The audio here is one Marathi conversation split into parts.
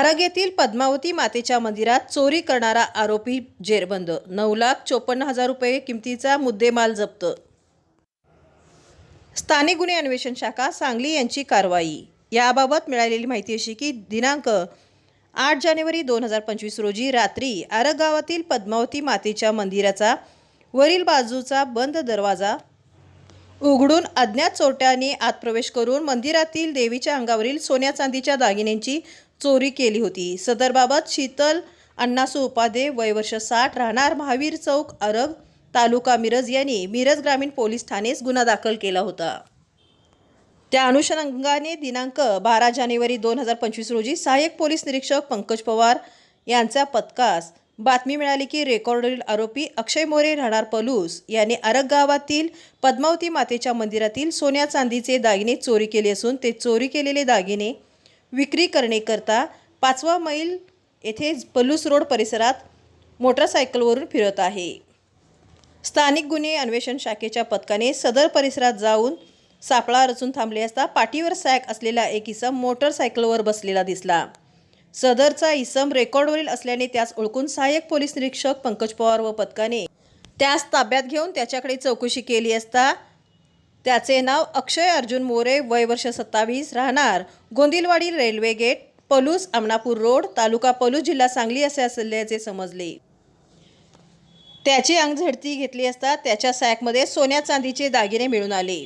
आरग येथील पद्मावती मातेच्या मंदिरात चोरी करणारा आरोपी जेरबंद. नऊ लाख चोपन्न हजार रुपये किमतीचा मुद्देमाल जप्त. स्थानिक गुन्हे अन्वेषण शाखा सांगली यांची कारवाई. याबाबत मिळालेली माहिती अशी की दिनांक आठ जानेवारी दोन हजार पंचवीस रोजी रात्री आरग गावातील पद्मावती मातेच्या मंदिराचा वरील बाजूचा बंद दरवाजा उघडून अज्ञात चोरट्यांनी आत प्रवेश करून मंदिरातील देवीच्या अंगावरील सोन्या चांदीच्या दागिन्यांची चोरी केली होती. सदरबाबत शीतल अण्णासू उपाध्ये वयवर्ष साठ राहणार महावीर चौक अरग तालुका मिरज यांनी मिरज ग्रामीण पोलीस ठाणेस गुन्हा दाखल केला होता. त्या अनुषंगाने दिनांक बारा जानेवारी दोन हजार पंचवीस रोजी सहाय्यक पोलीस निरीक्षक पंकज पवार यांच्या पथकास बातमी मिळाली की रेकॉर्डवरील आरोपी अक्षय मोरे राहणार पलूस यांनी अरग गावातील पद्मावती मातेच्या मंदिरातील सोन्या चांदीचे दागिने चोरी केले असून ते चोरी केलेले दागिने विक्री करण्याकरता पाचवा मैल येथे पलूस रोड परिसरात मोटरसायकलवरून फिरत आहे. स्थानिक गुन्हे अन्वेषण शाखेच्या पथकाने सदर परिसरात जाऊन सापळा रचून थांबले असता पाठीवर सॅक असलेला एक इसम मोटरसायकलवर बसलेला दिसला. सदरचा इसम रेकॉर्डवरील असल्याने त्यास ओळखून सहाय्यक पोलीस निरीक्षक पंकज पवार व पथकाने त्यास ताब्यात घेऊन त्याच्याकडे चौकशी केली असता त्याचे नाव अक्षय अर्जुन मोरे वय वर्ष सत्तावीस राहणार Gondilwadi railway gate Palus Amanapur road तालुका पलूस जिल्हा सांगली असे असल्याचे समजले. त्याची अंग झडती घेतली असता त्याच्या सॅकमध्ये सोन्या चांदीचे दागिने मिळून आले.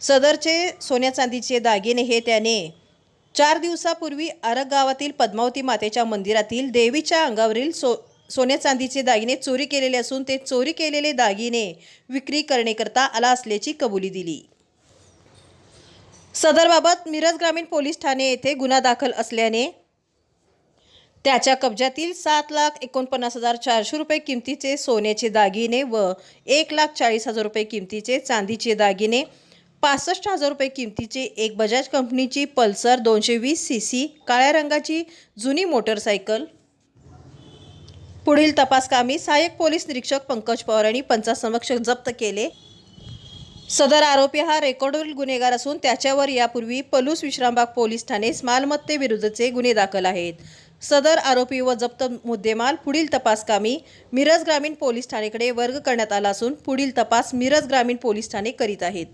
सदरचे सोन्या चांदीचे दागिने हे त्याने चार दिवसापूर्वी आरग गावातील पद्मावती मातेच्या मंदिरातील देवीच्या अंगावरील सो सोन्या चांदीचे दागिने चोरी केलेले असून ते चोरी केलेले दागिने विक्री करण्याकरता आला असल्याची कबुली दिली. सदरबाबत मिरज ग्रामीण पोलीस ठाणे येथे गुन्हा दाखल असल्याने त्याच्या कब्जातील सात लाख एकोणपन्नास हजार चारशे रुपये किमतीचे सोन्याचे दागिने व एक लाख चाळीस हजार रुपये किमतीचे चांदीचे दागिने पासष्ट हजार रुपये किमतीचे एक बजाज कंपनीची पल्सर दोनशे वीस सी सी काळ्या रंगाची जुनी मोटरसायकल पुढील तपासकामी सहाय्यक पोलीस निरीक्षक पंकज पवार यांनी पंचासमक्ष जप्त केले. सदर आरोपी हा रेकॉर्डवरील गुन्हेगार असून त्याच्यावर यापूर्वी पलूस विश्रामबाग पोलीस ठाणेस मालमत्तेविरुद्धचे गुन्हे दाखल आहेत. सदर आरोपी व जप्त मुद्देमाल पुढील तपासकामी मिरज ग्रामीण पोलीस ठाणेकडे वर्ग करण्यात आला असून पुढील तपास मिरज ग्रामीण पोलीस ठाणे करीत आहेत.